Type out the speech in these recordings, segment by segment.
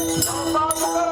الله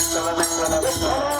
Mr. Mr. Mr.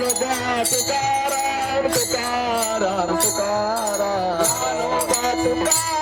Tukara, tukara, tukara, tukara, tukara, tukara, tukara, tukara,